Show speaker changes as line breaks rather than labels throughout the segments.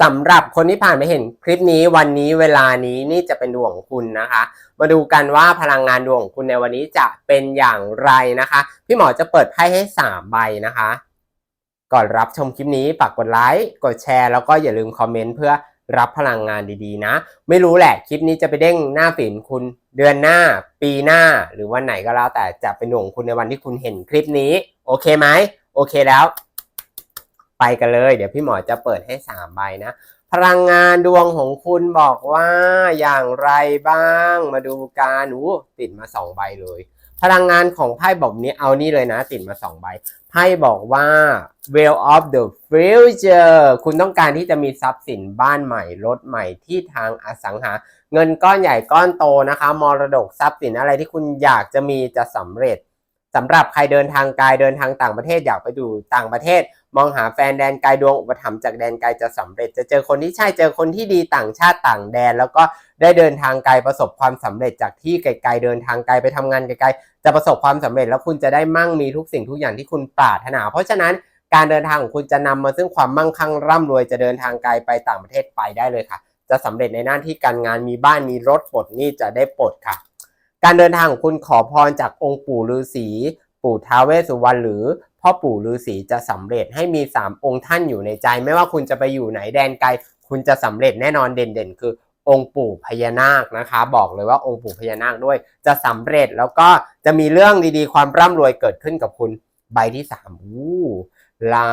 สำหรับคนที่ผ่านไปเห็นคลิปนี้วันนี้เวลานี้นี่จะเป็นดวงของคุณนะคะ มาดูกันว่าพลังงานดวงของคุณในวันนี้จะเป็นอย่างไรนะคะ พี่หมอจะเปิดไพ่ให้3ใบนะคะ ก่อนรับชมคลิปนี้ฝากกดไลค์กดแชร์แล้วก็อย่าลืมคอมเมนต์เพื่อรับพลังงานดีๆนะ ไม่รู้แหละคลิปนี้จะไปเด้งหน้าฝีนคุณเดือนหน้า ปีหน้า หรือวันไหนก็แล้วแต่จะเป็นดวงของคุณในวันที่คุณเห็นคลิปนี้ โอเคไหมโอเคแล้ว ไปกันเลย เดี๋ยวพี่หมอจะเปิดให้3ใบนะพลังงานดวงของคุณบอกว่าอย่างไรบ้างมาดูการอู้ติดมาสองใบเลย พลังงานของไพ่บอกนี้เอานี่เลยนะ ติดมาสองใบไพ่บอกว่า Well of the Future คุณต้องการที่จะมีทรัพย์สินบ้านใหม่รถใหม่ที่ทางอสังหา เงินก้อนใหญ่ก้อนโตนะคะมรดกทรัพย์สินอะไรที่คุณอยากจะมีจะสำเร็จสำหรับใครเดินทางไกลเดินทางต่างประเทศอยากไปดูต่างประเทศ มองหาแฟนแดนไกลดวงอุปถัมภ์จากแดนไกลจะสำเร็จ จะเจอคนที่ใช่เจอคนที่ดีต่างชาติต่างแดน แล้วก็ได้เดินทางไกลประสบความสำเร็จจากที่ไกลๆเดินทางไกลไปทำงานไกลๆจะประสบความสำเร็จ แล้วคุณจะได้มั่งมีทุกสิ่งทุกอย่างที่คุณปรารถนา เพราะฉะนั้นการเดินทางของคุณจะนำมาซึ่งความมั่งคั่งร่ำรวยจะเดินทางไกลไปต่างประเทศไปได้เลยค่ะ จะสำเร็จในหน้าที่การงานมีบ้านมีรถปลดนี้จะได้ปลดค่ะ การเดินทางของคุณขอพรจากองค์ปู่ฤาษี ปู่ท้าวเวสสุวรรณหรือพ่อปู่ฤาษีจะสำเร็จให้มี 3 องค์ท่านอยู่ในใจ ไม่ว่าคุณจะไปอยู่ไหนแดนไกล คุณจะสำเร็จแน่นอนเด่นๆ คือองค์ปู่พญานาคนะคะ บอกเลยว่าองค์ปู่พญานาคด้วย จะสำเร็จแล้วก็จะมีเรื่องดีๆ ความร่ำรวยเกิดขึ้นกับคุณใบที่3ามอู้รา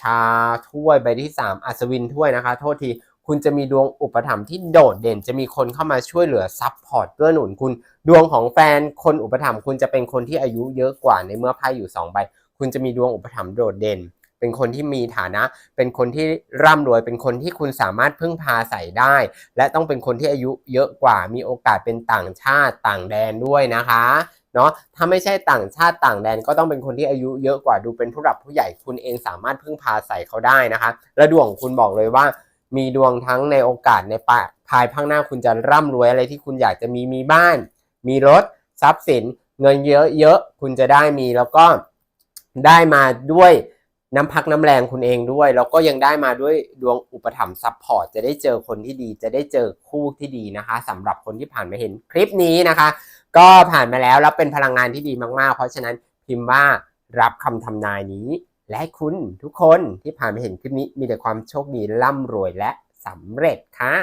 ชาถ้วยใบที่ 3 อัศวินถ้วยนะคะ โทษที คุณจะมีดวงอุปถัมภ์ที่โดดเด่น จะมีคนเข้ามาช่วยเหลือซับพอร์ตเกื้อหนุนคุณ ดวงของแฟนคนอุปถัมภ์คุณจะเป็นคนที่อายุเยอะกว่าในเมื่อไพ่อยู่2ใบ คุณจะมีดวงอุปถัมภ์โดดเด่น เป็นคนที่มีฐานะ เป็นคนที่ร่ำรวย เป็นคนที่คุณสามารถพึ่งพาใส่ได้ และต้องเป็นคนที่อายุเยอะกว่า มีโอกาสเป็นต่างชาติต่างแดนด้วยนะคะเนาะถ้าไม่ใช่ต่างชาติต่างแดนก็ต้องเป็นคนที่อายุเยอะกว่าดูเป็นผู้หลักผู้ใหญ่คุณเองสามารถพึ่งพาใส่เขาได้นะคะและดวงของคุณบอกเลยว่า มีดวงทั้งในโอกาสในปะภายภาคหน้าคุณจะร่ำรวยอะไรที่คุณอยากจะมีมีบ้าน มีรถทรัพย์สิน เงินเยอะๆคุณจะได้มีแล้วก็ได้มาด้วยน้ำพักน้ำแรงคุณเองด้วย แล้วก็ยังได้มาด้วยดวงอุปถัมภ์ซัพพอร์ตจะได้เจอคนที่ดี จะได้เจอคู่ที่ดีนะคะสำหรับคนที่ผ่านมาเห็นคลิปนี้นะคะ ก็ผ่านมาแล้วแล้วเป็นพลังงานที่ดีมากๆ เพราะฉะนั้นพิมพ์ว่ารับคำทำนายนี้ และให้คุณทุกคนที่ผ่านมาเห็นคลิปนี้มีแต่ความโชคดีร่ำรวยและสำเร็จค่ะ